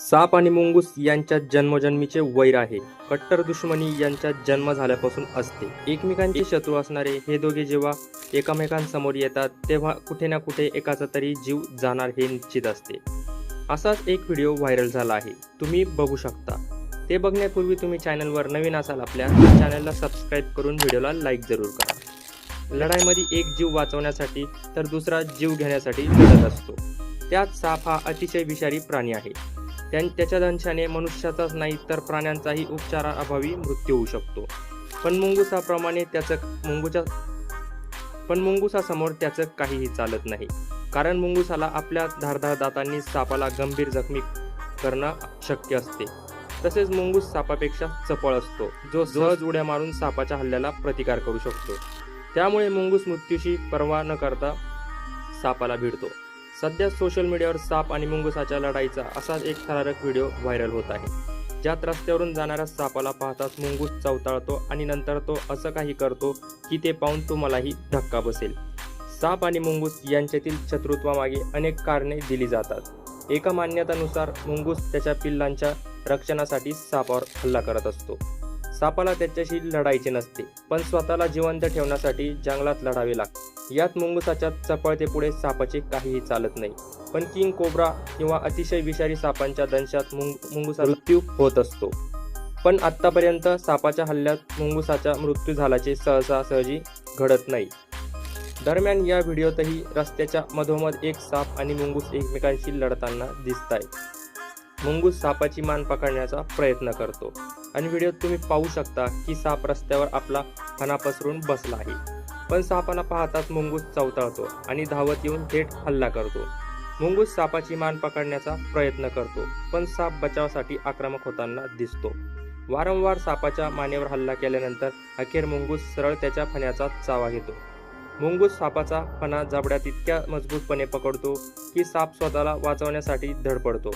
साप आणि मुंगूस यांच्यात जन्मजन्मीचे वैर आहे. कट्टर दुश्मनी यांच्यात जन्म झाल्यापासून असते. एकमेकांचे शत्रू असणारे हे दोघे जेव्हा एकमेकांसमोर येतात तेव्हा कुठे ना कुठे एकाचा तरी जीव जाणार हे निश्चित असते. असाच एक व्हिडिओ व्हायरल झाला आहे. तुम्ही बघू शकता. ते बघण्यापूर्वी तुम्ही चॅनलवर नवीन असाल आपल्या चॅनलला सबस्क्राईब करून व्हिडिओला लाईक जरूर करा. लढाईमध्ये एक जीव वाचवण्यासाठी तर दुसरा जीव घेण्यासाठी लढत असतो. त्यात साप हा अतिशय विषारी प्राणी आहे. त्यां त्याच्या दंशाने मनुष्याचाच नाही तर प्राण्यांचाही उपचाराअभावी मृत्यू होऊ शकतो. पण मुंगुसाप्रमाणे त्याचं मुंगूच्या पण मुंगुसासमोर त्याचं काहीही चालत नाही. कारण मुंगुसाला आपल्या धारधार दातांनी सापाला गंभीर जखमी करणं शक्य असते. तसेच मुंगूस सापापेक्षा चपळ असतो जो सहज उड्या मारून सापाच्या हल्ल्याला प्रतिकार करू शकतो. त्यामुळे मुंगूस मृत्यूशी पर्वा न करता सापाला भिडतो. सध्या सोशल मीडियावर साप आणि मुंगुसाच्या लढाईचा असाच एक थरारक व्हिडिओ व्हायरल होत आहे. ज्यात रस्त्यावरून जाणाऱ्या सापाला पाहताच मुंगूस चवताळतो आणि नंतर तो असं काही करतो की ते पाहून तुम्हालाही धक्का बसेल. साप आणि मुंगूस यांच्यातील शत्रुत्वामागे अनेक कारणे दिली जातात. एका मान्यतानुसार मुंगूस त्याच्या पिल्लांच्या रक्षणासाठी सापावर हल्ला करत असतो. सापाला त्याच्याशी लढायचे नसते पण स्वतःला जिवंत ठेवण्यासाठी जंगलात लढावे लागते. यात मुंगुसाच्या चपळतेपुढे सापाचे काहीही चालत नाही पण किंग कोब्रा किंवा अतिशय विषारी सापांच्या दंशात मुंग मुंगुसा मृत्यू होत असतो. पण आत्तापर्यंत सापाच्या हल्ल्यात मुंगुसाचा मृत्यू झाल्याचे सहसा सहजी घडत नाही. दरम्यान या व्हिडिओतही रस्त्याच्या मधोमध एक साप आणि मुंगूस एकमेकांशी लढताना दिसत आहे मुंगूस सापाची मान पकडण्याचा प्रयत्न करतो. आणि व्हिडिओत तुम्ही पाहू शकता की साप रस्त्यावर आपला फणा पसरून बसला आहे. पण सापाला पाहताच मुंगूस चवताळतो आणि धावत येऊन थेट हल्ला करतो. मुंगूस सापाची मान पकडण्याचा प्रयत्न करतो पण साप बचावासाठी आक्रमक होताना दिसतो. वारंवार सापाच्या मानेवर हल्ला केल्यानंतर अखेर मुंगूस सरळ त्याच्या फण्याचा चावा घेतो. मुंगूस सापाचा फणा जबड्यात इतक्या मजबूतपणे पकडतो की साप स्वतःला वाचवण्यासाठी धडपडतो.